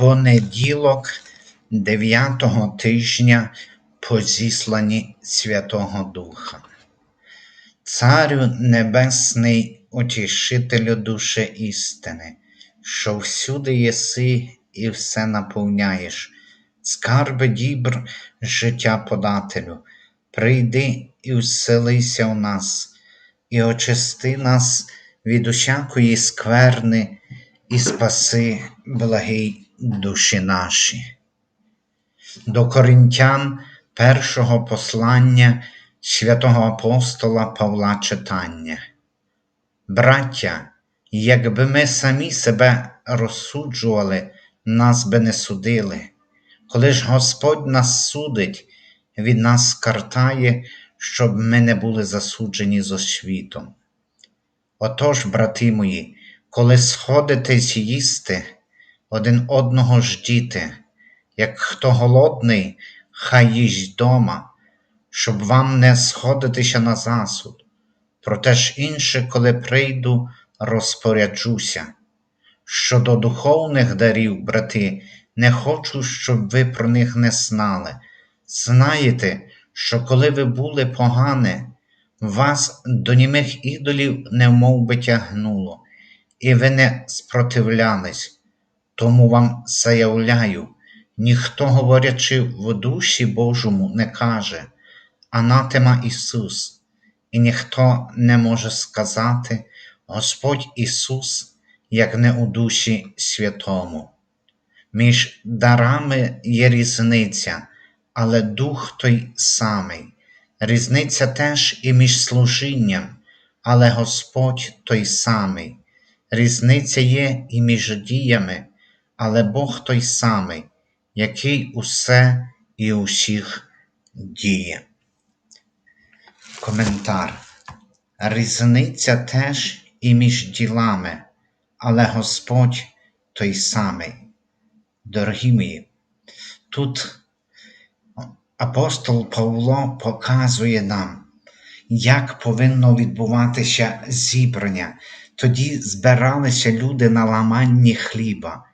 Понеділок дев'ятого тижня по зісланні Святого Духа. Царю Небесний, утішителю душе істини, що всюди єси і все наповняєш, скарби дібр життя подателю, прийди і вселися в нас, і очисти нас від усякої скверни, і спаси благий душі наші. До Коринтян першого послання святого апостола Павла читання. Браття, якби ми самі себе розсуджували, нас би не судили. Коли ж Господь нас судить, від нас картає, щоб ми не були засуджені з освітом. Отож, брати мої, коли сходитесь їсти, один одного ждіте, як хто голодний, хай їсть дома, щоб вам не сходитися на засуд. Проте ж інше, коли прийду, розпоряджуся. Щодо духовних дарів, брати, не хочу, щоб ви про них не знали. Знаєте, що коли ви були погані, вас до німих ідолів немов би тягнуло, і ви не спротивлялись. Тому вам заявляю, ніхто, говорячи в душі Божому, не каже, Анатема Ісус, і ніхто не може сказати Господь Ісус, як не у Душі Святому. Між дарами є різниця, але Дух той самий, різниця теж і між служінням, але Господь той самий, різниця є і між діями, але Бог той самий, який усе і усіх діє. Коментар. Різниця теж і між ділами, але Господь той самий. Дорогі мої, тут апостол Павло показує нам, як повинно відбуватися зібрання. Тоді збиралися люди на ламанні хліба,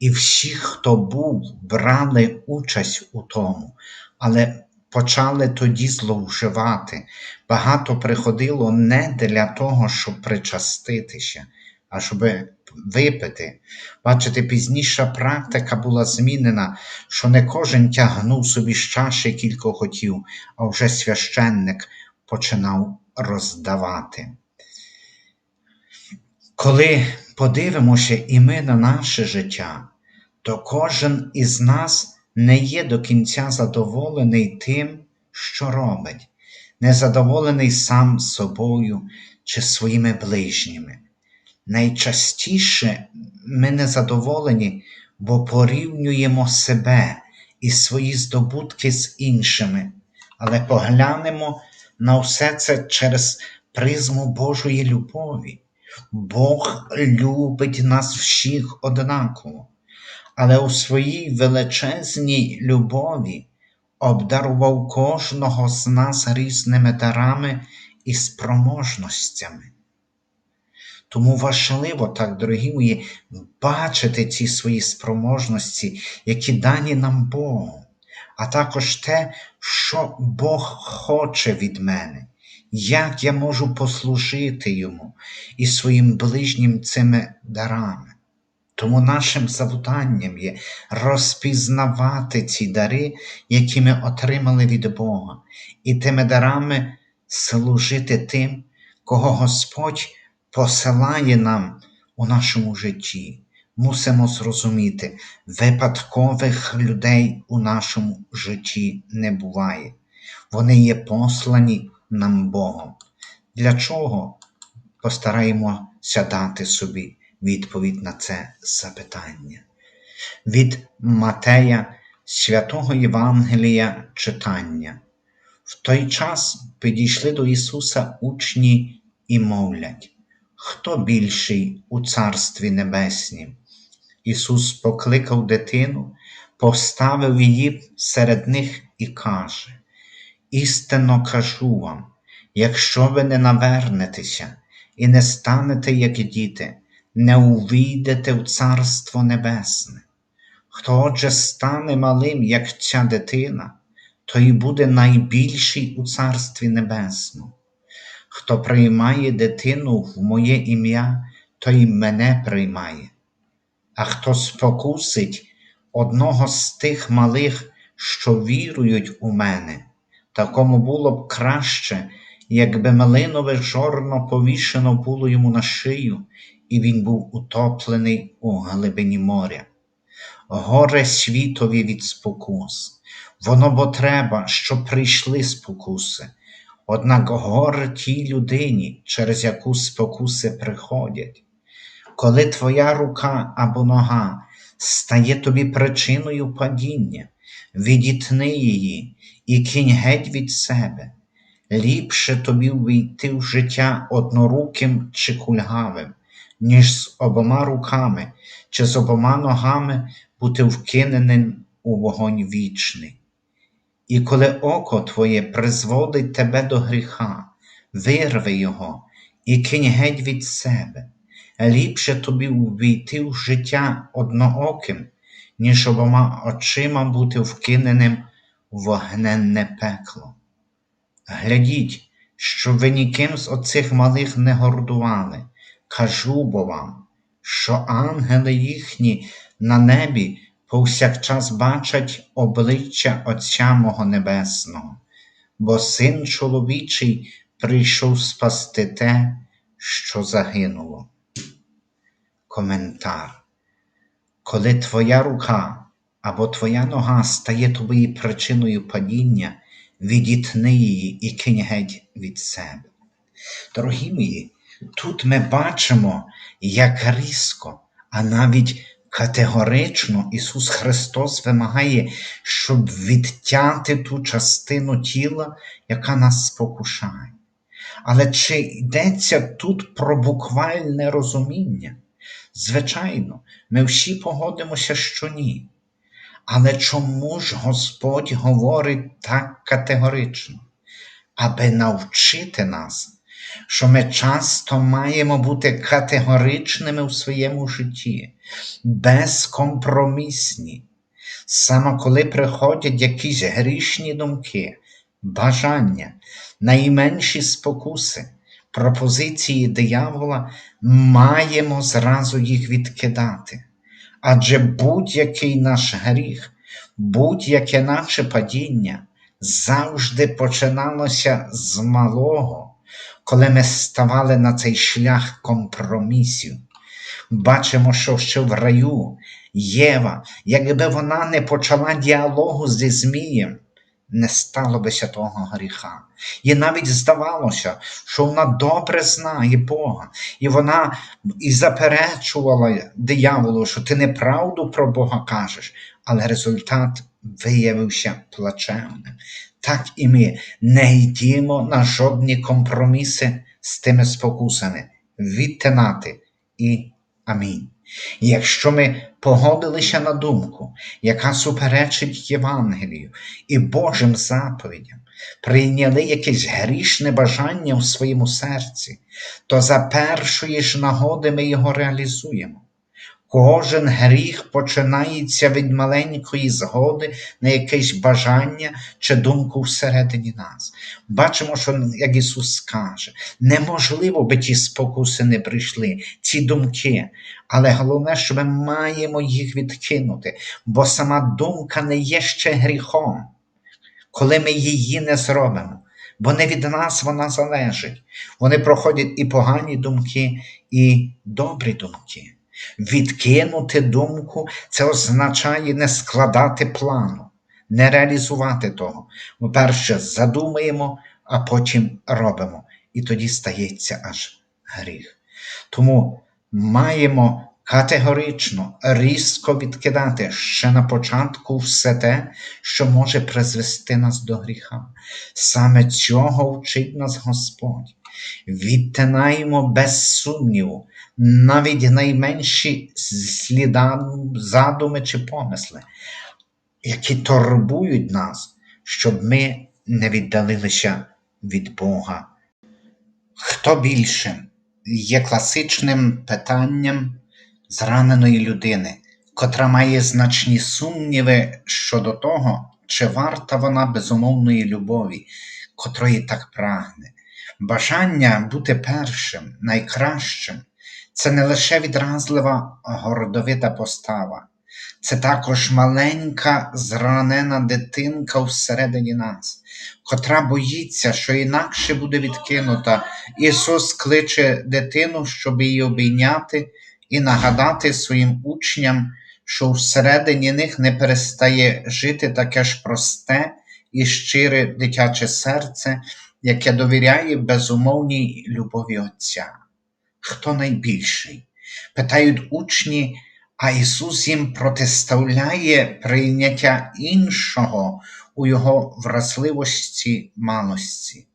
і всі, хто був, брали участь у тому, але почали тоді зловживати. Багато приходило не для того, щоб причаститися, а щоб випити. Бачите, пізніша практика була змінена, що не кожен тягнув собі з чаші кілька хотів, а вже священник починав роздавати. Коли подивимося і ми на наше життя, то кожен із нас не є до кінця задоволений тим, що робить, незадоволений сам собою чи своїми ближніми. Найчастіше ми незадоволені, бо порівнюємо себе і свої здобутки з іншими, але поглянемо на все це через призму Божої любові. Бог любить нас всіх однаково, але у своїй величезній любові обдарував кожного з нас різними дарами і спроможностями. Тому важливо так, дорогі мої, бачити ці свої спроможності, які дані нам Богом, а також те, що Бог хоче від мене, як я можу послужити Йому і своїм ближнім цими дарами. Тому нашим завданням є розпізнавати ці дари, які ми отримали від Бога, і тими дарами служити тим, кого Господь посилає нам у нашому житті. Мусимо зрозуміти, випадкових людей у нашому житті не буває. Вони є послані нам Богом. Для чого постараємося дати собі відповідь на це запитання? Від Матея святого Євангелія читання. В той час підійшли до Ісуса учні і мовлять, хто більший у Царстві Небеснім? Ісус покликав дитину, поставив її серед них і каже: Істинно кажу вам, якщо ви не навернетеся і не станете, як діти, не увійдете в Царство Небесне. Хто отже стане малим, як ця дитина, той буде найбільший у Царстві Небесному. Хто приймає дитину в моє ім'я, той мене приймає. А хто спокусить одного з тих малих, що вірують у мене, такому було б краще, якби малинове жорно повішено було йому на шию, і він був утоплений у глибині моря. Горе світові від спокус, воно бо треба, щоб прийшли спокуси. Однак горе тій людині, через яку спокуси приходять. Коли твоя рука або нога стає тобі причиною падіння, відітни її і кінь геть від себе. Ліпше тобі війти в життя одноруким чи кульгавим, ніж з обома руками чи з обома ногами бути вкиненим у вогонь вічний. І коли око твоє призводить тебе до гріха, вирви його і кинь геть від себе. Ліпше тобі увійти в життя однооким, ніж обома очима бути вкиненим в вогненне пекло. Глядіть, щоб ви ніким з оцих малих не гордували. Кажу бо вам, що ангели їхні на небі повсякчас бачать обличчя Отця мого Небесного, бо Син чоловічий прийшов спасти те, що загинуло. Коментар. Коли твоя рука або твоя нога стає тобі причиною падіння, відітни її і кинь геть від себе. Дорогі мої, тут ми бачимо, як різко, а навіть категорично Ісус Христос вимагає, щоб відтяти ту частину тіла, яка нас спокушає. Але чи йдеться тут про буквальне розуміння? Звичайно, ми всі погодимося, що ні. Але чому ж Господь говорить так категорично? Аби навчити нас, що ми часто маємо бути категоричними у своєму житті, безкомпромісні. Саме коли приходять якісь грішні думки, бажання, найменші спокуси, пропозиції диявола, маємо зразу їх відкидати. Адже будь-який наш гріх, будь-яке наше падіння завжди починалося з малого, коли ми ставали на цей шлях компромісів. Бачимо, що ще в раю Єва, якби вона не почала діалогу зі Змієм, не стало бися того гріха. Їй навіть здавалося, що вона добре знає Бога, і вона і заперечувала дияволу, що ти неправду про Бога кажеш, але результат виявився плачевним. Так і ми не йдімо на жодні компроміси з тими спокусами, відтинати і амінь. Якщо ми погодилися на думку, яка суперечить Євангелію і Божим заповідям, прийняли якесь грішне бажання у своєму серці, то за першої ж нагоди ми його реалізуємо. Кожен гріх починається від маленької згоди на якесь бажання чи думку всередині нас. Бачимо, що, як Ісус каже, неможливо би ті спокуси не прийшли, ці думки, але головне, що ми маємо їх відкинути, бо сама думка не є ще гріхом, коли ми її не зробимо. Бо не від нас вона залежить. Вони проходять і погані думки, і добрі думки. Відкинути думку це означає не складати плану, не реалізувати того. Ми перше задумаємо, а потім робимо. І тоді стається аж гріх. Тому маємо категорично, різко відкидати ще на початку все те, що може призвести нас до гріха. Саме цього вчить нас Господь. Відтинаємо без сумніву навіть найменші сліда, задуми чи помисли, які турбують нас, щоб ми не віддалилися від Бога. Хто більше є класичним питанням зраненої людини, котра має значні сумніви щодо того, чи варта вона безумовної любові, котрої так прагне. Бажання бути першим, найкращим це не лише відразлива гордовита постава, це також маленька зранена дитинка всередині нас, котра боїться, що інакше буде відкинута. Ісус кличе дитину, щоб її обійняти і нагадати своїм учням, що всередині них не перестає жити таке ж просте і щире дитяче серце, яке довіряє безумовній любові Отця. Хто найбільший? Питають учні, а Ісус їм протиставляє прийняття іншого у його вразливості малості.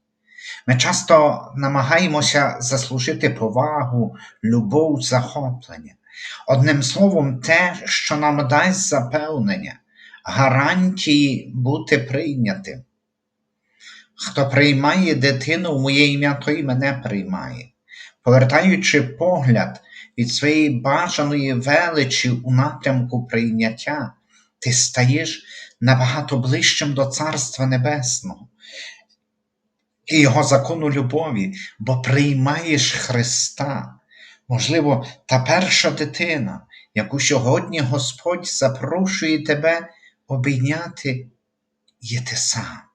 Ми часто намагаємося заслужити повагу, любов, захоплення. Одним словом, те, що нам дасть запевнення, гарантії бути прийнятим. Хто приймає дитину в моє ім'я, той мене приймає. Повертаючи погляд від своєї бажаної величі у напрямку прийняття, ти стаєш набагато ближчим до Царства Небесного і Його закону любові, бо приймаєш Христа. Можливо, та перша дитина, яку сьогодні Господь запрошує тебе обійняти, є ти сам.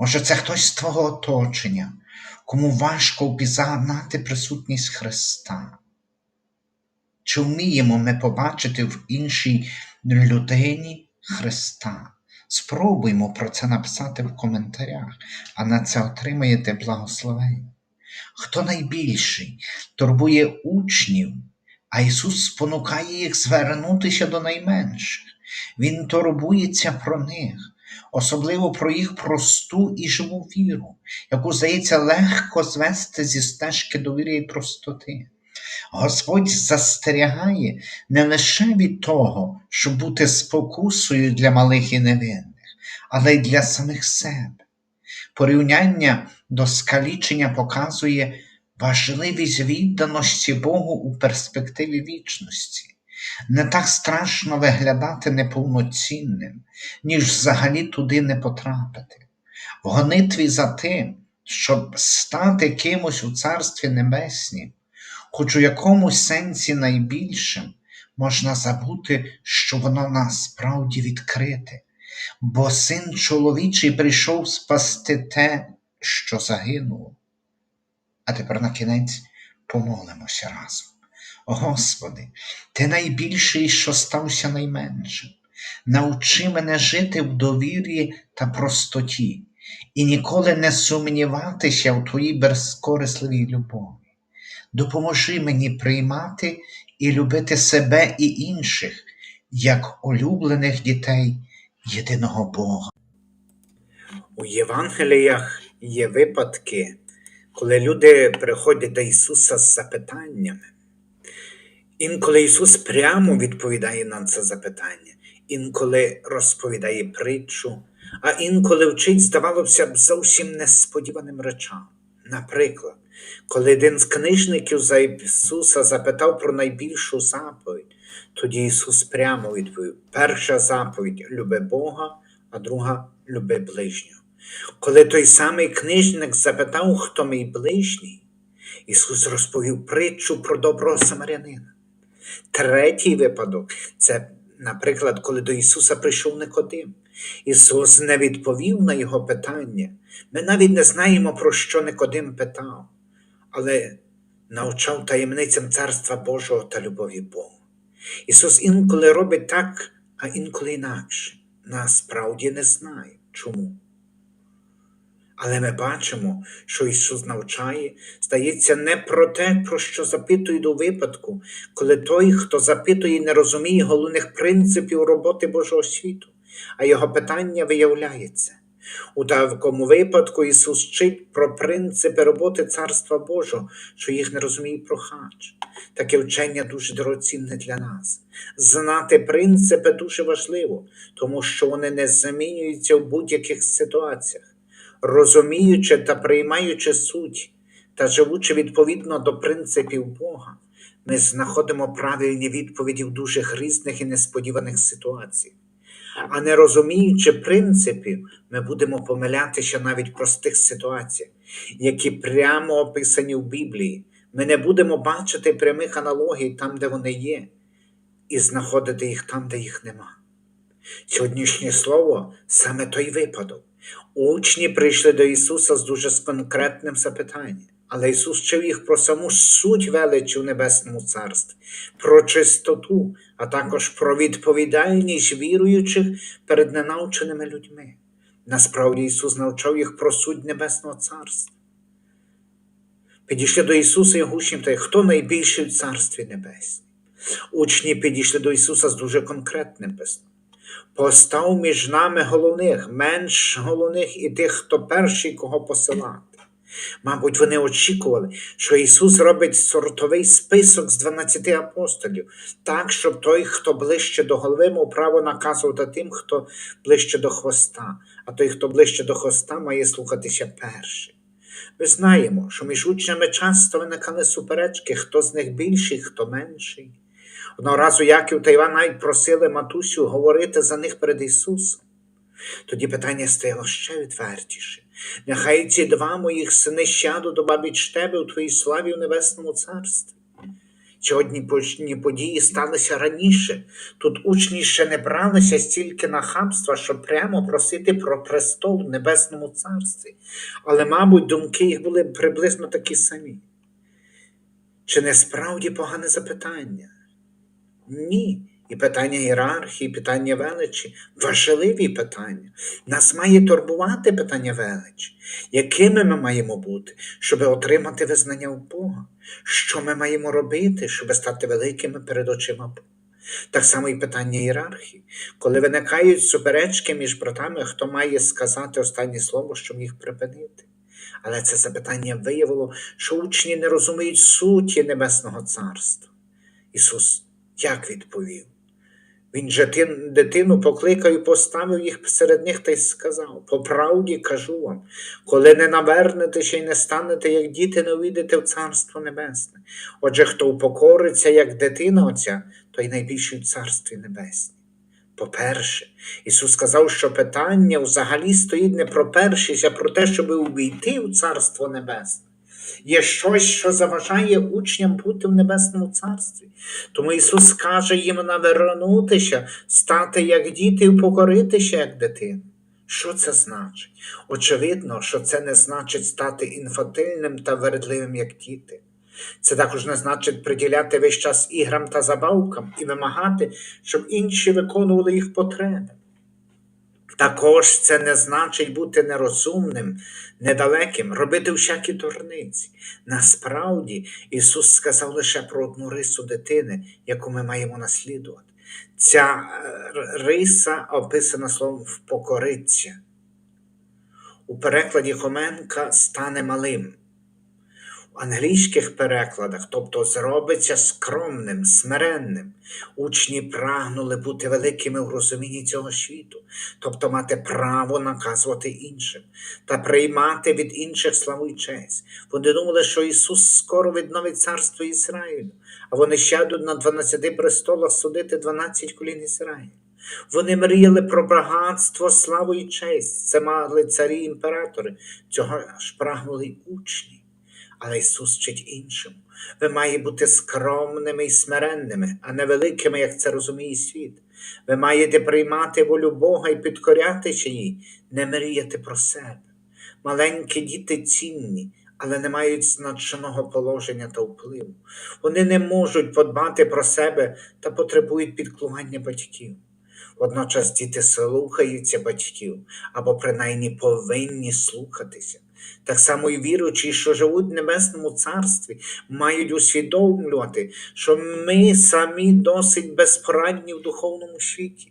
Може, це хтось з твого оточення, кому важко впізнати присутність Христа. Чи вміємо ми побачити в іншій людині Христа? Спробуймо про це написати в коментарях, а на це отримаєте благословення. Хто найбільший турбує учнів, а Ісус спонукає їх звернутися до найменших. Він турбується про них, особливо про їх просту і живу віру, яку, здається, легко звести зі стежки довіри і простоти. Господь застерігає не лише від того, щоб бути спокусою для малих і невинних, але й для самих себе. Порівняння до скалічення показує важливість відданості Богу у перспективі вічності. Не так страшно виглядати неповноцінним, ніж взагалі туди не потрапити. В гонитві за тим, щоб стати кимось у Царстві Небеснім, хоч у якомусь сенсі найбільшим, можна забути, що воно насправді відкрите, бо син чоловічий прийшов спасти те, що загинуло. А тепер на кінець помолимося разом. Господи, Ти найбільший, що стався найменшим. Научи мене жити в довір'ї та простоті і ніколи не сумніватися в Твоїй безкорисливій любові. Допоможи мені приймати і любити себе і інших, як улюблених дітей єдиного Бога. У Євангеліях є випадки, коли люди приходять до Ісуса з запитаннями. Інколи Ісус прямо відповідає на це запитання, інколи розповідає притчу, а інколи вчить, здавалося б, зовсім несподіваним речам. Наприклад, коли один з книжників за Ісуса запитав про найбільшу заповідь, тоді Ісус прямо відповів: перша заповідь люби Бога, а друга люби ближнього. Коли той самий книжник запитав, хто мій ближній, Ісус розповів притчу про доброго самарянина. Третій випадок це, наприклад, коли до Ісуса прийшов Никодим. Ісус не відповів на Його питання. Ми навіть не знаємо, про що Никодим питав, але навчав таємницям Царства Божого та любові Бога. Ісус інколи робить так, а інколи інакше. Насправді не знає. Чому? Але ми бачимо, що Ісус навчає, здається, не про те, про що запитують у випадку, коли той, хто запитує, не розуміє головних принципів роботи Божого світу, а його питання виявляється. У такому випадку Ісус вчить про принципи роботи Царства Божого, що їх не розуміє прохач. Таке вчення дуже дорогоцінне для нас. Знати принципи дуже важливо, тому що вони не замінюються в будь-яких ситуаціях. Розуміючи та приймаючи суть та живучи відповідно до принципів Бога, ми знаходимо правильні відповіді в дуже різних і несподіваних ситуаціях. А не розуміючи принципів, ми будемо помилятися навіть в простих ситуаціях, які прямо описані в Біблії. Ми не будемо бачити прямих аналогій там, де вони є, і знаходити їх там, де їх нема. Сьогоднішнє слово саме той випадок. Учні прийшли до Ісуса з дуже конкретним запитанням, але Ісус вчив їх про саму суть величі в Небесному Царстві, про чистоту, а також про відповідальність віруючих перед ненавченими людьми. Насправді Ісус навчав їх про суть Небесного Царства. Підійшли до Ісуса і учні та хто найбільший в Царстві Небесній? Учні підійшли до Ісуса з дуже конкретним письмом. Постав між нами головних, менш головних і тих, хто перший, кого посилати. Мабуть, вони очікували, що Ісус робить сортовий список з 12 апостолів, так, щоб той, хто ближче до голови, мав право наказувати тим, хто ближче до хвоста, а той, хто ближче до хвоста, має слухатися перший. Ми знаємо, що між учнями часто виникали суперечки, хто з них більший, хто менший. Одного разу Яків та Іван навіть просили матусю говорити за них перед Ісусом. Тоді питання стояло ще відвертіше. Нехай ці два моїх сини щадуть до тебе у твоїй славі в Небесному Царстві. Сьогодні почні події сталися раніше. Тут учні ще не бралися стільки нахабства, щоб прямо просити про престол в Небесному Царстві. Але, мабуть, думки їх були приблизно такі самі. Чи не справді погане запитання? Ні. І питання ієрархії, питання величі важливі питання. Нас має турбувати питання величі. Якими ми маємо бути, щоб отримати визнання в Бога? Що ми маємо робити, щоб стати великими перед очима Бога? Так само і питання ієрархії. Коли виникають суперечки між братами, хто має сказати останнє слово, щоб їх припинити. Але це запитання виявило, що учні не розуміють суті Небесного Царства. Ісус як відповів? Він же тин- дитину покликав і поставив їх серед них та й сказав: По правді кажу вам, коли не навернетеся і не станете, як діти, не увійдете в Царство Небесне. Отже, хто упокориться, як дитина оця, той найбільший в Царстві Небесній. По-перше, Ісус сказав, що питання взагалі стоїть не про першість, а про те, щоб увійти в Царство Небесне. Є щось, що заважає учням бути в Небесному Царстві. Тому Ісус каже їм навернутися, стати як діти і покоритися як дитина. Що це значить? Очевидно, що це не значить стати інфантильним та вередливим, як діти. Це також не значить приділяти весь час іграм та забавкам і вимагати, щоб інші виконували їх потреби. Також це не значить бути нерозумним, недалеким, робити всякі дурниці. Насправді Ісус сказав лише про одну рису дитини, яку ми маємо наслідувати. Ця е, риса описана словом впокориться. У перекладі Хоменка стане малим. Англійських перекладах, тобто зробиться скромним, смиренним. Учні прагнули бути великими в розумінні цього світу, тобто мати право наказувати іншим та приймати від інших славу і честь. Вони думали, що Ісус скоро відновить царство Ізраїлю, а вони сядуть на 12 престолах судити 12 колін Ізраїлю. Вони мріяли про багатство, славу і честь. Це мали царі імператори, цього ж прагнули учні. Але Ісус вчить іншому. Ви маєте бути скромними і смиренними, а не великими, як це розуміє світ. Ви маєте приймати волю Бога і підкорятися їй, не мріяти про себе. Маленькі діти цінні, але не мають значного положення та впливу. Вони не можуть подбати про себе та потребують підклування батьків. Водночас діти слухаються батьків або принаймні повинні слухатися. Так само і віруючі, що живуть в Небесному Царстві, мають усвідомлювати, що ми самі досить безпорадні в духовному світі,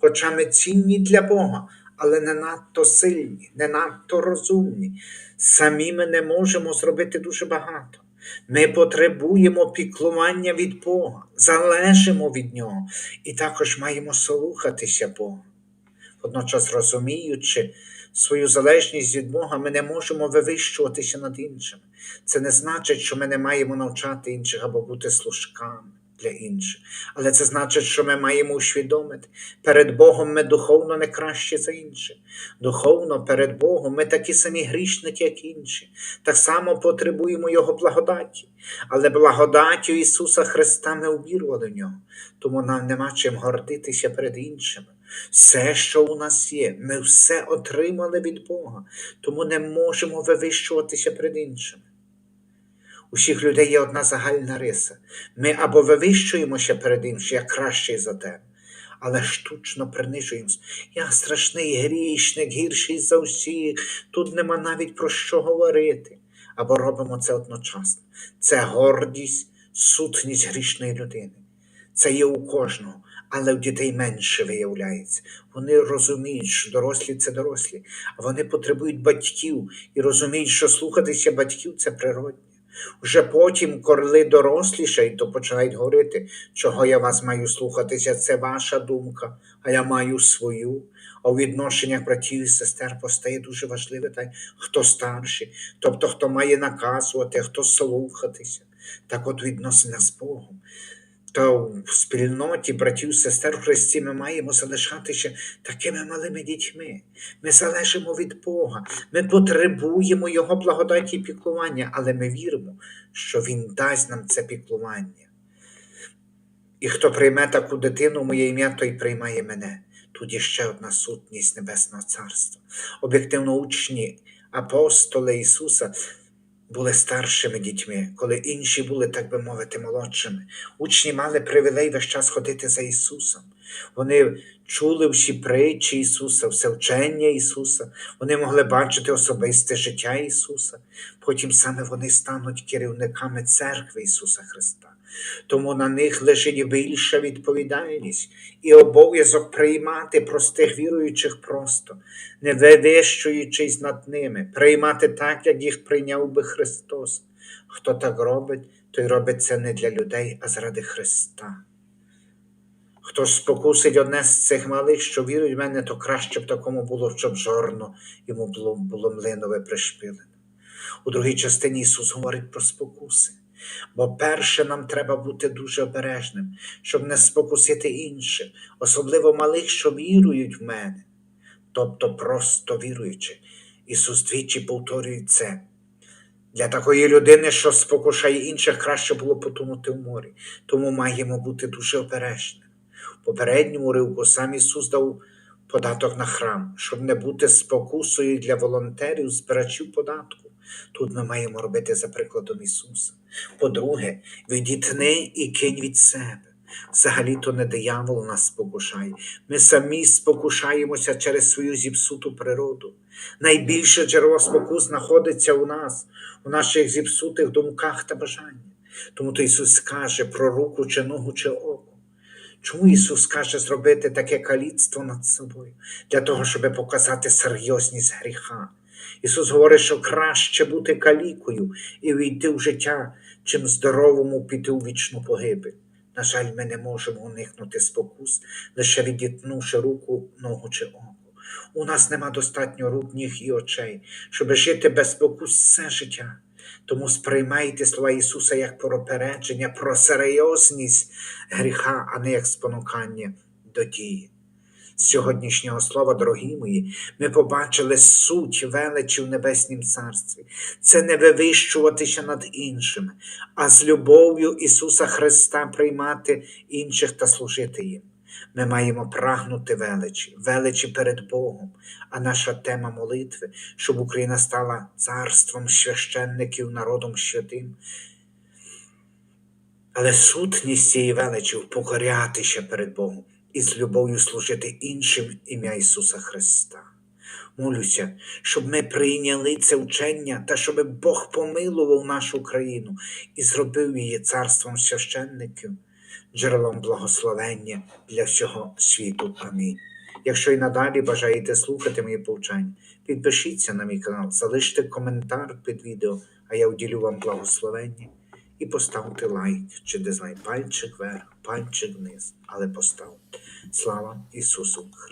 хоча ми цінні для Бога, але не надто сильні, не надто розумні. Самі ми не можемо зробити дуже багато. Ми потребуємо піклування від Бога, залежимо від Нього і також маємо слухатися Бога. Водночас розуміючи свою залежність від Бога, ми не можемо вивищуватися над іншими. Це не значить, що ми не маємо навчати інших або бути служками для інших. Але це значить, що ми маємо усвідомити, перед Богом ми духовно не краще за інших. Духовно перед Богом ми такі самі грішники, як інші. Так само потребуємо Його благодаті. Але благодаттю Ісуса Христа ми увірували в нього, тому нам нема чим гордитися перед іншими. Все, що у нас є, ми все отримали від Бога, тому не можемо вивищуватися перед іншими. У всіх людей є одна загальна риса. Ми або вивищуємося перед іншим, я кращий за тебе, але штучно принижуємося. Я страшний грішник, гірший за всіх, тут нема навіть про що говорити. Або робимо це одночасно. Це гордість, сутність грішної людини. Це є у кожного, але в дітей менше виявляється. Вони розуміють, що дорослі це дорослі, а вони потребують батьків і розуміють, що слухатися батьків це природне. Вже потім, коли дорослішають, то починають говорити, чого я вас маю слухатися, це ваша думка, а я маю свою. А у відношеннях братів і сестер постає дуже важливе та хто старший, тобто хто має наказувати, хто слухатися. Так от відносина з Богом. То в спільноті братів сестер в Христі ми маємо залишатися такими малими дітьми. Ми залежимо від Бога, ми потребуємо Його благодаті і піклування, але ми віримо, що Він дасть нам це піклування. І хто прийме таку дитину, моє ім'я, той приймає мене. Тут є ще одна сутність Небесного Царства. Об'єктивно, учні апостоли Ісуса були старшими дітьми, коли інші були, так би мовити, молодшими. Учні мали привілей весь час ходити за Ісусом. Вони чули всі притчі Ісуса, все вчення Ісуса, вони могли бачити особисте життя Ісуса. Потім саме вони стануть керівниками церкви Ісуса Христа. Тому на них лежить більша відповідальність і обов'язок приймати простих віруючих просто, не вивищуючись над ними, приймати так, як їх прийняв би Христос. Хто так робить, той робить це не для людей, а заради Христа. Хто спокусить одне з цих малих, що вірують в мене, то краще б такому було, щоб жорно йому було, було млинове пришпилено. У другій частині Ісус говорить про спокуси. Бо перше нам треба бути дуже обережним, щоб не спокусити інших, особливо малих, що вірують в мене, тобто просто віруючи. Ісус двічі повторює це. Для такої людини, що спокушає інших, краще було потонути в морі, тому маємо бути дуже обережними. В попередньому ривку сам Ісус дав податок на храм, щоб не бути спокусою для волонтерів, збирачів податку. Тут ми маємо робити за прикладом Ісуса. По-друге, відітни і кинь від себе. Взагалі-то не диявол нас спокушає. Ми самі спокушаємося через свою зіпсуту природу. Найбільше джерело спокус знаходиться у нас, у наших зіпсутих думках та бажаннях. Тому то Ісус каже про руку чи ногу чи око. Чому Ісус каже зробити таке каліцтво над собою? Для того, щоб показати серйозність гріха. Ісус говорить, що краще бути калікою і війти в життя, чим здоровому піти у вічну погибель. На жаль, ми не можемо уникнути спокус, лише відітнувши руку, ногу чи око. У нас нема достатньо рук, ніг і очей, щоб жити без спокус все життя. Тому сприймайте слова Ісуса як пропередження, про серйозність гріха, а не як спонукання до дії. З сьогоднішнього слова, дорогі мої, ми побачили суть величі в Небеснім Царстві. Це не вивищуватися над іншими, а з любов'ю Ісуса Христа приймати інших та служити їм. Ми маємо прагнути величі, величі перед Богом, а наша тема молитви, щоб Україна стала царством священників, народом святим. Але сутність цієї величі покорятися перед Богом і з любов'ю служити іншим ім'я Ісуса Христа. Молюся, щоб ми прийняли це вчення та щоб Бог помилував нашу країну і зробив її царством священників, джерелом благословення для всього світу. Амінь. Якщо і надалі бажаєте слухати мої повчання, підпишіться на мій канал, залиште коментар під відео, а я уділю вам благословення. І поставте лайк чи дизлайк, пальчик вверх, пальчик вниз, але поставте. Слава Ісусу Христу!